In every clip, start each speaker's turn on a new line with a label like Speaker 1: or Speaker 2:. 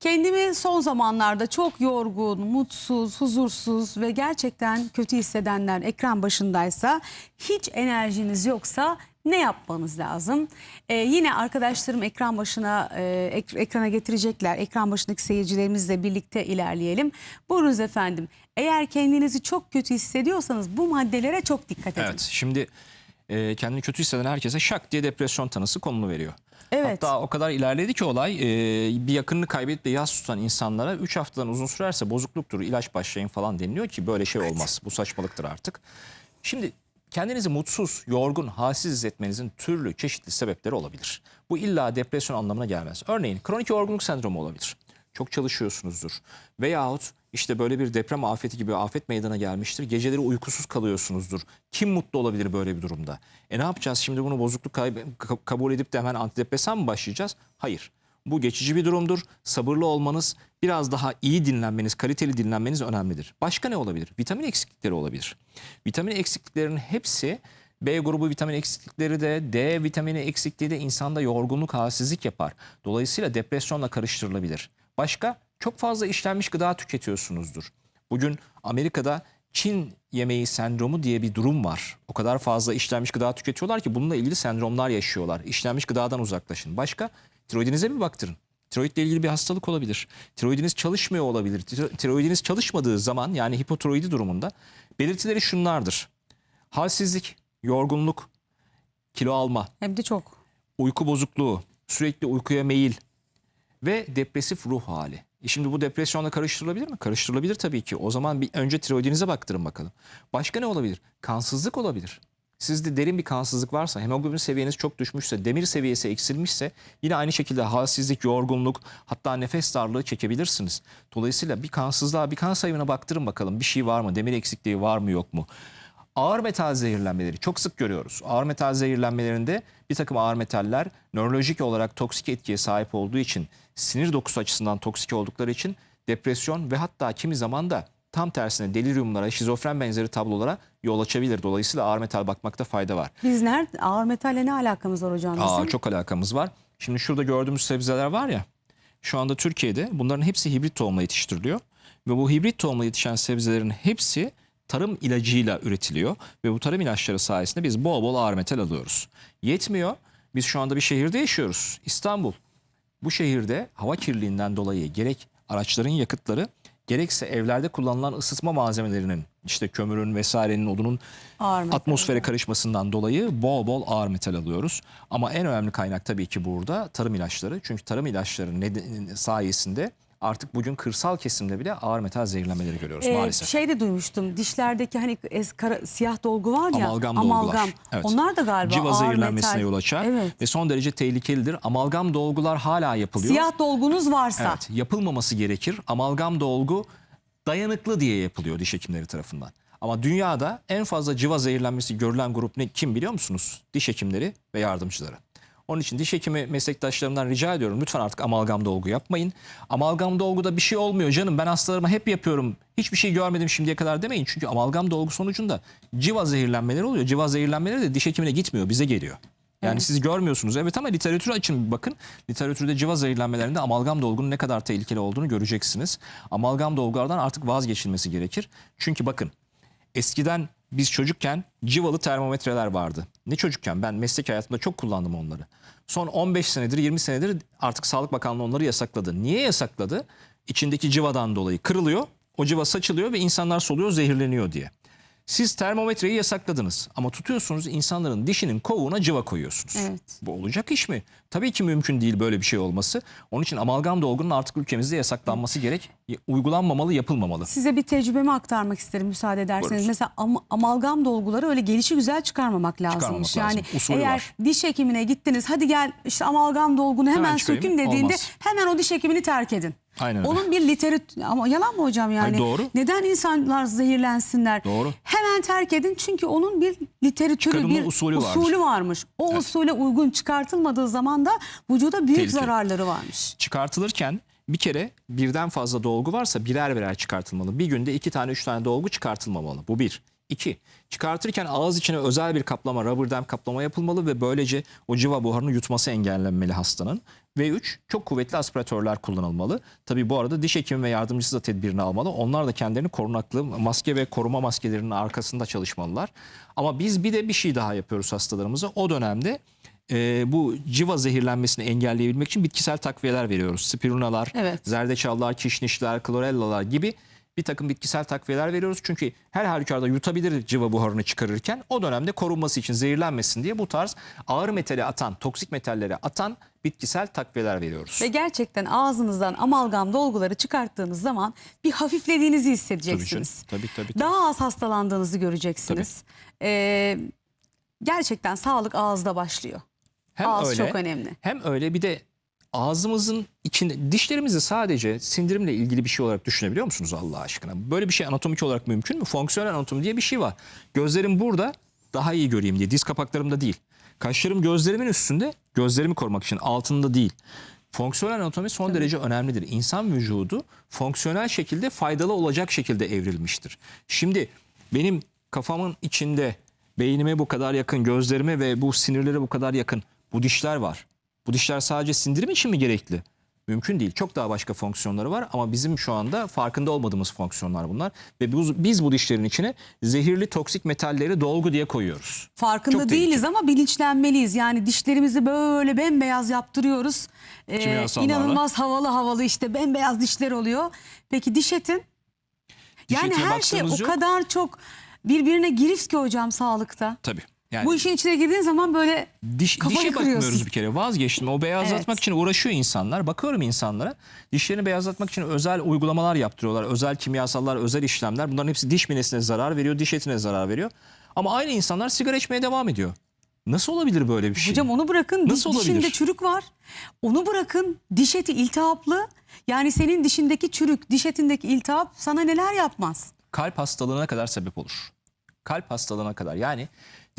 Speaker 1: Kendimi son zamanlarda çok yorgun, mutsuz, huzursuz ve gerçekten kötü hissedenler ekran başındaysa hiç enerjiniz yoksa ne yapmanız lazım? Ee, yine arkadaşlarım ekran başına e, ek- ekrana getirecekler. Ekran başındaki seyircilerimizle birlikte ilerleyelim. Buyurunuz efendim. Eğer kendinizi çok kötü hissediyorsanız bu maddelere çok dikkat edin.
Speaker 2: Evet şimdi e, kendini kötü hisseden herkese şak diye depresyon tanısı konulu veriyor.
Speaker 1: Evet.
Speaker 2: Hatta o kadar ilerledi ki olay e, bir yakınını kaybedip de yas tutan insanlara 3 haftadan uzun sürerse bozukluktur ilaç başlayın falan deniliyor ki böyle şey olmaz. Bu saçmalıktır artık. Şimdi kendinizi mutsuz, yorgun, halsiz hissetmenizin türlü çeşitli sebepleri olabilir. Bu illa depresyon anlamına gelmez. Örneğin kronik yorgunluk sendromu olabilir. Çok çalışıyorsunuzdur. Veyahut işte böyle bir deprem afeti gibi afet meydana gelmiştir. Geceleri uykusuz kalıyorsunuzdur. Kim mutlu olabilir böyle bir durumda? E ne yapacağız şimdi bunu bozukluk kabul edip de hemen antidepresan mı başlayacağız? Hayır. Bu geçici bir durumdur. Sabırlı olmanız, biraz daha iyi dinlenmeniz, kaliteli dinlenmeniz önemlidir. Başka ne olabilir? Vitamin eksiklikleri olabilir. Vitamin eksikliklerinin hepsi B grubu vitamin eksiklikleri de D vitamini eksikliği de insanda yorgunluk, halsizlik yapar. Dolayısıyla depresyonla karıştırılabilir. Başka? Çok fazla işlenmiş gıda tüketiyorsunuzdur. Bugün Amerika'da Çin yemeği sendromu diye bir durum var. O kadar fazla işlenmiş gıda tüketiyorlar ki bununla ilgili sendromlar yaşıyorlar. İşlenmiş gıdadan uzaklaşın. Başka? Tiroidinize bir baktırın. Tiroidle ilgili bir hastalık olabilir. Tiroidiniz çalışmıyor olabilir. Tiro- Tiroidiniz çalışmadığı zaman yani hipotiroidi durumunda belirtileri şunlardır. Halsizlik, yorgunluk, kilo alma,
Speaker 1: Hem de çok.
Speaker 2: uyku bozukluğu, sürekli uykuya meyil ve depresif ruh hali. E şimdi bu depresyonla karıştırılabilir mi? Karıştırılabilir tabii ki. O zaman bir önce tiroidinize baktırın bakalım. Başka ne olabilir? Kansızlık olabilir. Sizde derin bir kansızlık varsa, hemoglobin seviyeniz çok düşmüşse, demir seviyesi eksilmişse yine aynı şekilde halsizlik, yorgunluk hatta nefes darlığı çekebilirsiniz. Dolayısıyla bir kansızlığa, bir kan sayımına baktırın bakalım. Bir şey var mı? Demir eksikliği var mı yok mu? Ağır metal zehirlenmeleri çok sık görüyoruz. Ağır metal zehirlenmelerinde bir takım ağır metaller nörolojik olarak toksik etkiye sahip olduğu için, sinir dokusu açısından toksik oldukları için depresyon ve hatta kimi zaman da tam tersine deliriumlara, şizofren benzeri tablolara yol açabilir. Dolayısıyla ağır metal bakmakta fayda var.
Speaker 1: Biz nerede ağır metalle ne alakamız var hocam?
Speaker 2: Aa, çok alakamız var. Şimdi şurada gördüğümüz sebzeler var ya. Şu anda Türkiye'de bunların hepsi hibrit tohumla yetiştiriliyor. Ve bu hibrit tohumla yetişen sebzelerin hepsi tarım ilacıyla üretiliyor. Ve bu tarım ilaçları sayesinde biz bol bol ağır metal alıyoruz. Yetmiyor. Biz şu anda bir şehirde yaşıyoruz. İstanbul. Bu şehirde hava kirliliğinden dolayı gerek araçların yakıtları gerekse evlerde kullanılan ısıtma malzemelerinin işte kömürün vesairenin odunun
Speaker 1: Ağır metal.
Speaker 2: atmosfere karışmasından dolayı bol bol ağır metal alıyoruz. Ama en önemli kaynak tabii ki burada tarım ilaçları. Çünkü tarım ilaçları sayesinde artık bugün kırsal kesimde bile ağır metal zehirlenmeleri görüyoruz
Speaker 1: Ee,
Speaker 2: maalesef.
Speaker 1: Şey de duymuştum dişlerdeki hani es- kara- siyah dolgu var ya
Speaker 2: Amalgam dolgular. Evet.
Speaker 1: Onlar da galiba
Speaker 2: Civa
Speaker 1: ağır
Speaker 2: zehirlenmesine
Speaker 1: metal.
Speaker 2: yol açar
Speaker 1: Evet.
Speaker 2: ve son derece tehlikelidir. Amalgam dolgular hala yapılıyor.
Speaker 1: Siyah dolgunuz varsa
Speaker 2: Evet, yapılmaması gerekir. Amalgam dolgu dayanıklı diye yapılıyor diş hekimleri tarafından. Ama dünyada en fazla civa zehirlenmesi görülen grup ne kim biliyor musunuz? Diş hekimleri ve yardımcıları. Onun için diş hekimi meslektaşlarımdan rica ediyorum lütfen artık amalgam dolgu yapmayın. Amalgam dolguda bir şey olmuyor canım ben hastalarıma hep yapıyorum. Hiçbir şey görmedim şimdiye kadar demeyin. Çünkü amalgam dolgu sonucunda civa zehirlenmeleri oluyor. Civa zehirlenmeleri de diş hekimine gitmiyor bize geliyor. Yani siz görmüyorsunuz evet ama literatüre açın bir bakın. Literatürde civa zehirlenmelerinde amalgam dolgunun ne kadar tehlikeli olduğunu göreceksiniz. Amalgam dolgulardan artık vazgeçilmesi gerekir. Çünkü bakın eskiden biz çocukken civalı termometreler vardı. Ne çocukken ben meslek hayatımda çok kullandım onları. Son 15 senedir 20 senedir artık Sağlık Bakanlığı onları yasakladı. Niye yasakladı? İçindeki civadan dolayı kırılıyor. O civa saçılıyor ve insanlar soluyor zehirleniyor diye. Siz termometreyi yasakladınız ama tutuyorsunuz insanların dişinin kovuğuna civa koyuyorsunuz.
Speaker 1: Evet.
Speaker 2: Bu olacak iş mi? Tabii ki mümkün değil böyle bir şey olması. Onun için amalgam dolgunun artık ülkemizde yasaklanması gerek. Uygulanmamalı, yapılmamalı.
Speaker 1: size bir tecrübemi aktarmak isterim müsaade ederseniz.
Speaker 2: Buyurun.
Speaker 1: Mesela am- amalgam dolguları öyle gelişi güzel çıkarmamak lazımmış.
Speaker 2: Çıkarmamak
Speaker 1: yani
Speaker 2: lazım. Usulü
Speaker 1: eğer
Speaker 2: var.
Speaker 1: diş hekimine gittiniz hadi gel işte amalgam dolgunu hemen,
Speaker 2: Hemen
Speaker 1: sökün dediğinde
Speaker 2: olmaz.
Speaker 1: hemen o diş hekimini terk edin.
Speaker 2: Aynen öyle.
Speaker 1: Onun bir literatür ama yalan mı hocam yani?
Speaker 2: Hayır, doğru.
Speaker 1: Neden insanlar zehirlensinler?
Speaker 2: Doğru.
Speaker 1: Hemen terk edin çünkü onun bir literatürü
Speaker 2: Çıkarılma
Speaker 1: bir
Speaker 2: usulü
Speaker 1: usulü varmış. O usule uygun çıkartılmadığı zaman da vücuda büyük
Speaker 2: Tehlikeli.
Speaker 1: zararları varmış.
Speaker 2: çıkartılırken bir kere birden fazla dolgu varsa birer birer çıkartılmalı. Bir günde iki tane üç tane dolgu çıkartılmamalı. Bu bir. İki, çıkartırken ağız içine özel bir kaplama, rubber dam kaplama yapılmalı ve böylece o civa buharını yutması engellenmeli hastanın. Ve üç, çok kuvvetli aspiratörler kullanılmalı. Tabii bu arada diş hekimi ve yardımcısı da tedbirini almalı. Onlar da kendilerini korunaklı maske ve koruma maskelerinin arkasında çalışmalılar. Ama biz bir de bir şey daha yapıyoruz hastalarımıza. O dönemde e, bu civa zehirlenmesini engelleyebilmek için bitkisel takviyeler veriyoruz. Spirunalar,
Speaker 1: Evet.
Speaker 2: zerdeçallar, kişnişler, klorellalar gibi bir takım bitkisel takviyeler veriyoruz. Çünkü her halükarda yutabilir civa buharını çıkarırken o dönemde korunması için zehirlenmesin diye bu tarz ağır metali atan, toksik metalleri atan bitkisel takviyeler veriyoruz.
Speaker 1: Ve gerçekten ağzınızdan amalgam dolguları çıkarttığınız zaman bir hafiflediğinizi hissedeceksiniz.
Speaker 2: Tabii, tabii, tabii.
Speaker 1: Daha az hastalandığınızı göreceksiniz. Ee, gerçekten sağlık ağızda başlıyor.
Speaker 2: Hem
Speaker 1: Ağız
Speaker 2: öyle,
Speaker 1: çok önemli.
Speaker 2: Hem öyle bir de ağzımızın içinde dişlerimizi sadece sindirimle ilgili bir şey olarak düşünebiliyor musunuz Allah aşkına? Böyle bir şey anatomik olarak mümkün mü? Fonksiyonel anatomi diye bir şey var. Gözlerim burada daha iyi göreyim diye diz kapaklarımda değil. Kaşlarım gözlerimin üstünde gözlerimi korumak için altında değil. Fonksiyonel anatomi son derece önemlidir. İnsan vücudu fonksiyonel şekilde faydalı olacak şekilde evrilmiştir. Şimdi benim kafamın içinde beynime bu kadar yakın, gözlerime ve bu sinirlere bu kadar yakın bu dişler var. Bu dişler sadece sindirim için mi gerekli? Mümkün değil. Çok daha başka fonksiyonları var ama bizim şu anda farkında olmadığımız fonksiyonlar bunlar. Ve biz, biz bu dişlerin içine zehirli toksik metalleri dolgu diye koyuyoruz.
Speaker 1: Farkında
Speaker 2: Çok
Speaker 1: değiliz
Speaker 2: tehlikeli.
Speaker 1: ama bilinçlenmeliyiz. Yani dişlerimizi böyle bembeyaz yaptırıyoruz. Ee, inanılmaz havalı havalı işte bembeyaz dişler oluyor. Peki diş etin?
Speaker 2: Diş
Speaker 1: Yani her şey o
Speaker 2: yok.
Speaker 1: kadar çok birbirine girift ki hocam sağlıkta.
Speaker 2: Tabii. Yani
Speaker 1: Bu işin içine girdiğin zaman böyle
Speaker 2: Diş,
Speaker 1: Kafayı
Speaker 2: dişe
Speaker 1: kırıyorsun.
Speaker 2: bakmıyoruz bir kere vazgeçtim. O beyazlatmak
Speaker 1: Evet.
Speaker 2: için uğraşıyor insanlar. Bakıyorum insanlara. Dişlerini beyazlatmak için özel uygulamalar yaptırıyorlar. Özel kimyasallar, özel işlemler. Bunların hepsi diş minesine zarar veriyor, diş etine zarar veriyor. Ama aynı insanlar sigara içmeye devam ediyor. Nasıl olabilir böyle bir şey?
Speaker 1: Hocam onu bırakın
Speaker 2: Nasıl
Speaker 1: dişinde
Speaker 2: olabilir?
Speaker 1: çürük var. Onu bırakın diş eti iltihaplı. Yani senin dişindeki çürük, diş etindeki iltihap sana neler yapmaz?
Speaker 2: kalp hastalığına kadar sebep olur. Kalp hastalığına kadar yani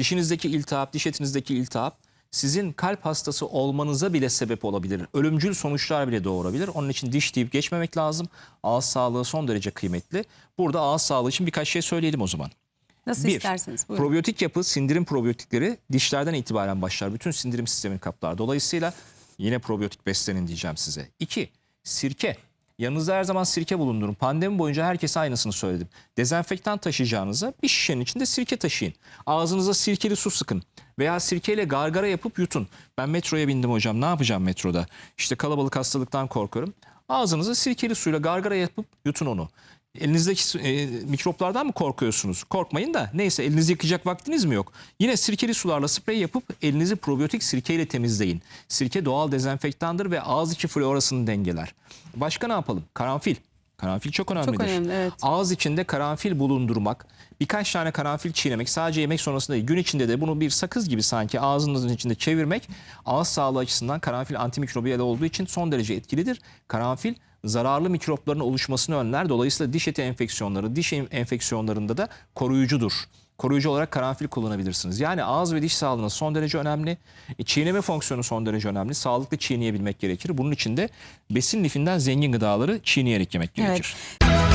Speaker 2: dişinizdeki iltihap, diş etinizdeki iltihap sizin kalp hastası olmanıza bile sebep olabilir. Ölümcül sonuçlar bile doğurabilir. Onun için diş deyip geçmemek lazım. Ağız sağlığı son derece kıymetli. Burada ağız sağlığı için birkaç şey söyleyelim o zaman.
Speaker 1: Nasıl
Speaker 2: Bir,
Speaker 1: isterseniz. Buyurun.
Speaker 2: probiyotik yapı sindirim probiyotikleri dişlerden itibaren başlar. Bütün sindirim sistemini kaplar. Dolayısıyla yine probiyotik beslenin diyeceğim size. İki, sirke. Yanınızda her zaman sirke bulundurun. Pandemi boyunca herkese aynısını söyledim. Dezenfektan taşıyacağınıza bir şişenin içinde sirke taşıyın. Ağzınıza sirkeli su sıkın. Veya sirkeyle gargara yapıp yutun. Ben metroya bindim hocam ne yapacağım metroda? İşte kalabalık hastalıktan korkuyorum. Ağzınıza sirkeli suyla gargara yapıp yutun onu. Elinizdeki e, mikroplardan mı korkuyorsunuz? Korkmayın da neyse elinizi yıkayacak vaktiniz mi yok? Yine sirkeli sularla sprey yapıp elinizi probiyotik sirkeyle temizleyin. Sirke doğal dezenfektandır ve ağız içi florasını dengeler. Başka ne yapalım? Karanfil. Karanfil çok önemlidir.
Speaker 1: önemli, evet.
Speaker 2: Ağız içinde karanfil bulundurmak, birkaç tane karanfil çiğnemek sadece yemek sonrasında değil, gün içinde de bunu bir sakız gibi sanki ağzınızın içinde çevirmek ağız sağlığı açısından karanfil antimikrobiyal olduğu için son derece etkilidir. Karanfil zararlı mikropların oluşmasını önler. Dolayısıyla diş eti enfeksiyonları, diş enfeksiyonlarında da koruyucudur. Koruyucu olarak karanfil kullanabilirsiniz. Yani ağız ve diş sağlığınız son derece önemli. E, çiğneme fonksiyonu son derece önemli. Sağlıklı çiğneyebilmek gerekir. Bunun için de besin lifinden zengin gıdaları çiğneyerek yemek gerekir.
Speaker 1: Evet.